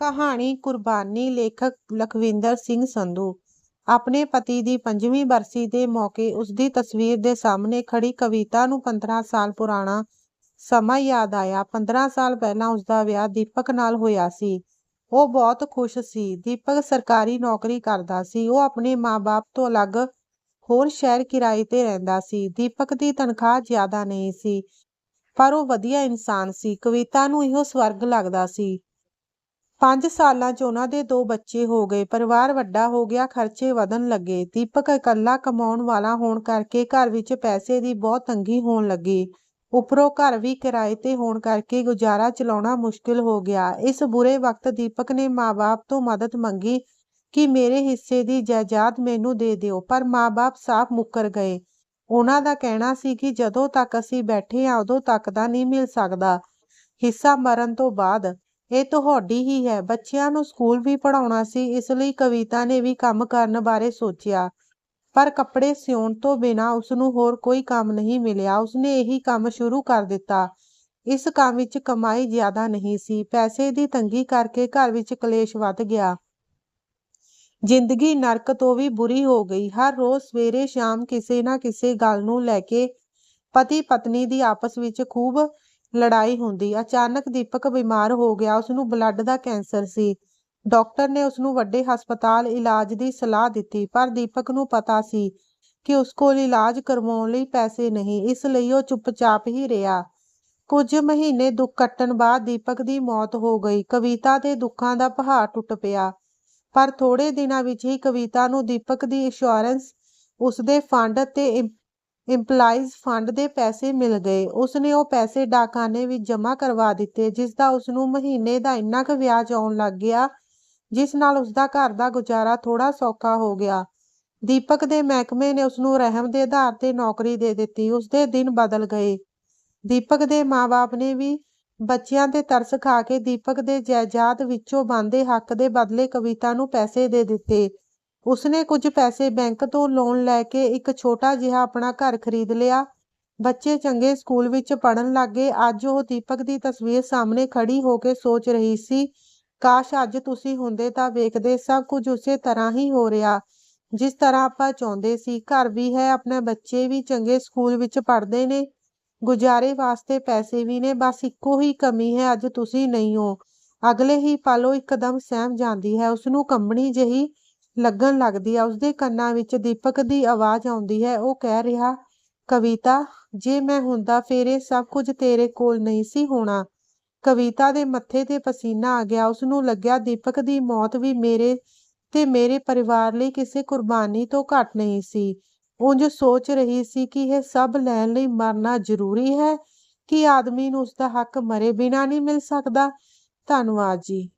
ਕਹਾਣੀ ਕੁਰਬਾਨੀ ਲੇਖਕ ਲਖਵਿੰਦਰ ਸਿੰਘ ਸੰਧੂ। ਆਪਣੇ ਪਤੀ ਦੀ ਪੰਜਵੀਂ ਬਰਸੀ ਦੇ ਮੌਕੇ ਉਸਦੀ ਤਸਵੀਰ ਦੇ ਸਾਹਮਣੇ ਖੜੀ ਕਵਿਤਾ ਨੂੰ 15 ਸਾਲ ਪੁਰਾਣਾ ਸਮਾਂ ਯਾਦ ਆਇਆ। 15 ਸਾਲ ਪਹਿਲਾਂ ਉਸਦਾ ਵਿਆਹ ਦੀਪਕ ਨਾਲ ਹੋਇਆ ਸੀ। ਉਹ ਬਹੁਤ ਖੁਸ਼ ਸੀ। ਦੀਪਕ ਸਰਕਾਰੀ ਨੌਕਰੀ ਕਰਦਾ ਸੀ। ਉਹ ਆਪਣੇ ਮਾਂ-ਬਾਪ ਤੋਂ ਅਲੱਗ ਹੋਰ ਸ਼ਹਿਰ ਕਿਰਾਏ ਤੇ ਰਹਿੰਦਾ ਸੀ। ਦੀਪਕ ਦੀ ਤਨਖਾਹ ਜ਼ਿਆਦਾ ਨਹੀਂ ਸੀ, ਪਰ ਉਹ ਵਧੀਆ ਇਨਸਾਨ ਸੀ। ਕਵਿਤਾ ਨੂੰ ਇਹੋ ਸਵਰਗ ਲੱਗਦਾ ਸੀ। ਪੰਜ ਸਾਲਾਂ 'ਚ ਉਹਨਾਂ ਦੇ ਦੋ ਬੱਚੇ ਹੋ ਗਏ, ਪਰਿਵਾਰ ਵੱਡਾ ਹੋ ਗਿਆ, ਖਰਚੇ ਵਧਣ ਲੱਗੇ। ਦੀਪਕ ਇਕੱਲਾ ਕਮਾਉਣ ਵਾਲਾ ਹੋਣ ਕਰਕੇ ਘਰ ਵਿੱਚ ਪੈਸੇ ਦੀ ਬਹੁਤ ਤੰਗੀ ਹੋਣ ਲੱਗੀ। ਉਪਰੋਂ ਘਰ ਵੀ ਕਿਰਾਏ ਤੇ ਹੋਣ ਕਰਕੇ ਗੁਜ਼ਾਰਾ ਚਲਾਉਣਾ ਮੁਸ਼ਕਿਲ ਹੋ ਗਿਆ। ਇਸ ਬੁਰੇ ਵਕਤ ਦੀਪਕ ਨੇ ਮਾਂ-ਬਾਪ ਤੋਂ ਮਦਦ ਮੰਗੀ ਕਿ ਮੇਰੇ ਹਿੱਸੇ ਦੀ ਜਾਇਦਾਦ ਮੈਨੂੰ ਦੇ ਦਿਓ, ਪਰ ਮਾਂ-ਬਾਪ ਸਾਫ਼ ਮੁੱਕਰ ਗਏ। ਉਹਨਾਂ ਦਾ ਕਹਿਣਾ ਸੀ ਕਿ ਜਦੋਂ ਤੱਕ ਅਸੀਂ ਬੈਠੇ ਹਾਂ, ਉਦੋਂ ਤੱਕ ਦਾ ਨਹੀਂ ਮਿਲ ਸਕਦਾ। ਹਿੱਸਾ ਮਰਨ ਤੋਂ ਬਾਅਦ ਇਹ ਤੁਹਾਡੀ ਹੀ ਹੈ। ਬੱਚਿਆਂ ਨੂੰ ਸਕੂਲ ਵੀ ਪੜਾਉਣਾ ਸੀ, ਇਸ ਲਈ ਕਵਿਤਾ ਨੇ ਵੀ ਕੰਮ ਕਰਨ ਬਾਰੇ ਸੋਚਿਆ। ਪਰ ਕੱਪੜੇ ਸਿਉਣ ਤੋਂ ਬਿਨਾਂ ਉਸ ਨੂੰ ਹੋਰ ਕੋਈ ਕੰਮ ਨਹੀਂ ਮਿਲਿਆ। ਉਸਨੇ ਇਹੀ ਕੰਮ ਸ਼ੁਰੂ ਕਰ ਦਿੱਤਾ। ਇਸ ਕੰਮ ਵਿੱਚ ਕਮਾਈ ਜ਼ਿਆਦਾ ਨਹੀਂ ਸੀ। ਪੈਸੇ ਦੀ ਤੰਗੀ ਕਰਕੇ ਘਰ ਵਿੱਚ ਕਲੇਸ਼ ਵੱਧ ਗਿਆ। ਜ਼ਿੰਦਗੀ ਨਰਕ ਤੋਂ ਵੀ ਬੁਰੀ ਹੋ ਗਈ। ਹਰ ਰੋਜ਼ ਸਵੇਰੇ ਸ਼ਾਮ ਕਿਸੇ ਨਾ ਕਿਸੇ ਗੱਲ ਨੂੰ ਲੈ ਕੇ ਪਤੀ ਪਤਨੀ ਦੀ ਆਪਸ ਵਿੱਚ ਖੂਬ ਲੜਾਈ ਹੁੰਦੀ। ਅਚਾਨਕ ਦੀਪਕ ਬਿਮਾਰ ਹੋ ਗਿਆ। ਉਸ ਨੂੰ ਬਲੱਡ ਦਾ ਕੈਂਸਰ ਸੀ। ਡਾਕਟਰ ਨੇ ਉਸ ਨੂੰ ਵੱਡੇ ਹਸਪਤਾਲ ਇਲਾਜ ਦੀ ਸਲਾਹ ਦਿੱਤੀ, ਪਰ ਦੀਪਕ ਨੂੰ ਪਤਾ ਸੀ ਕਿ ਉਸ ਕੋਲ ਇਲਾਜ ਕਰਵਾਉਣ ਲਈ ਪੈਸੇ ਨਹੀਂ। ਇਸ ਲਈ ਉਹ ਚੁੱਪਚਾਪ ਹੀ ਰਿਹਾ। ਕੁਝ ਮਹੀਨੇ ਦੁੱਖ ਕੱਟਣ ਬਾਅਦ ਦੀਪਕ ਦੀ ਮੌਤ ਹੋ ਗਈ। ਕਵਿਤਾ ਦੇ ਦੁੱਖਾਂ ਦਾ ਪਹਾੜ ਟੁੱਟ ਪਿਆ। ਪਰ ਥੋੜੇ ਦਿਨਾਂ ਵਿੱਚ ਹੀ ਕਵਿਤਾ ਨੂੰ ਦੀਪਕ ਦੀ ਇੰਸ਼ੋਰੈਂਸ ਉਸਦੇ ਫੰਡ ਤੇ ਇੰਪਲਾਈਜ਼ ਫੰਡ ਦੇ ਪੈਸੇ ਮਿਲ ਗਏ। ਉਸਨੇ ਉਹ ਪੈਸੇ ਡਾਕਾਨੇ ਵਿੱਚ ਜਮ੍ਹਾਂ ਕਰਵਾ ਦਿੱਤੇ ਜਿਸ ਦਾ ਉਸ ਨੂੰ ਮਹੀਨੇ ਦਾ ਇੰਨਾ ਕੁ ਵਿਆਜ ਆਉਣ ਲੱਗ ਗਿਆ, ਜਿਸ ਨਾਲ ਉਸਦਾ ਘਰ ਦਾ ਗੁਜ਼ਾਰਾ ਥੋੜਾ ਸੌਖਾ ਹੋ ਗਿਆ। ਦੀਪਕ ਦੇ ਮਹਿਕਮੇ ਨੇ ਉਸ ਨੂੰ ਰਹਿਮ ਦੇ ਆਧਾਰ ਤੇ ਨੌਕਰੀ ਦੇ ਦਿੱਤੀ। ਉਸਦੇ ਦਿਨ ਬਦਲ ਗਏ। ਦੀਪਕ ਦੇ ਮਾਪੇ ਨੇ ਵੀ ਬੱਚਿਆਂ ਤੇ ਤਰਸ ਖਾ ਕੇ ਦੀਪਕ ਦੇ ਜਾਇਦਾਦ ਵਿੱਚੋਂ ਬੰਦੇ ਹੱਕ ਦੇ ਬਦਲੇ ਕਵਿਤਾ ਨੂੰ ਪੈਸੇ ਦੇ ਦਿੱਤੇ। ਉਸਨੇ ਕੁਝ ਪੈਸੇ ਬੈਂਕ ਤੋਂ ਲੋਨ ਲੈ ਕੇ ਇੱਕ ਛੋਟਾ ਜਿਹਾ ਆਪਣਾ ਘਰ ਖਰੀਦ ਲਿਆ। ਬੱਚੇ ਚੰਗੇ ਸਕੂਲ ਵਿੱਚ ਪੜਨ ਲੱਗੇ। ਅੱਜ ਉਹ ਦੀਪਕ ਦੀ ਤਸਵੀਰ ਸਾਹਮਣੇ ਖੜੀ ਹੋ ਕੇ ਸੋਚ ਰਹੀ ਸੀ, ਕਾਸ਼ ਅੱਜ ਤੁਸੀਂ ਹੁੰਦੇ ਤਾਂ ਵੇਖਦੇ ਸਭ ਕੁਝ ਉਸੇ ਤਰ੍ਹਾਂ ਹੀ ਹੋ ਰਿਹਾ। ਜਿਸ ਤਰ੍ਹਾਂ ਆਪਾਂ ਚਾਹੁੰਦੇ ਸੀ, ਘਰ ਵੀ ਹੈ, ਆਪਣੇ ਬੱਚੇ ਵੀ ਚੰਗੇ ਸਕੂਲ ਵਿੱਚ ਪੜ੍ਹਦੇ ਨੇ। ਗੁਜ਼ਾਰੇ ਵਾਸਤੇ ਪੈਸੇ ਵੀ ਨੇ, ਬਸ ਇੱਕੋ ਹੀ ਕਮੀ ਹੈ, ਅੱਜ ਤੁਸੀਂ ਨਹੀਂ ਹੋ। ਅਗਲੇ ਹੀ ਪਲ ਉਹ ਇੱਕਦਮ ਸਹਿਮ ਜਾਂਦੀ ਹੈ। ਉਸ ਨੂੰ ਕੰਬਣੀ ਜਿਹੀ ਲੱਗਣ ਲੱਗਦੀ ਹੈ ਉਸਦੇ ਕੰਨਾਂ ਵਿੱਚ ਦੀਪਕ ਦੀ ਆਵਾਜ਼ ਆਉਂਦੀ ਹੈ। ਉਹ ਕਹਿ ਰਿਹਾ, ਕਵਿਤਾ, ਜੇ ਮੈਂ ਹੁੰਦਾ ਫੇਰ ਇਹ ਸਭ ਕੁਝ ਤੇਰੇ ਕੋਲ ਨਹੀਂ ਸੀ ਹੋਣਾ। ਕਵਿਤਾ ਦੇ ਮੱਥੇ ਤੇ ਪਸੀਨਾ ਆ ਗਿਆ। ਉਸ ਨੂੰ ਲੱਗਿਆ ਦੀਪਕ ਦੀ ਮੌਤ ਵੀ ਮੇਰੇ ਤੇ ਮੇਰੇ ਪਰਿਵਾਰ ਲਈ ਕਿਸੇ ਕੁਰਬਾਨੀ ਤੋਂ ਘੱਟ ਨਹੀਂ ਸੀ। ਉਂਝ ਸੋਚ ਰਹੀ ਸੀ ਕਿ ਇਹ ਸਭ ਲੈਣ ਲਈ ਮਰਨਾ ਜ਼ਰੂਰੀ ਹੈ, ਕਿ ਆਦਮੀ ਨੂੰ ਉਸ ਦਾ ਹੱਕ ਮਰੇ ਬਿਨਾ ਨਹੀਂ ਮਿਲ ਸਕਦਾ। ਧੰਨਵਾਦ ਜੀ।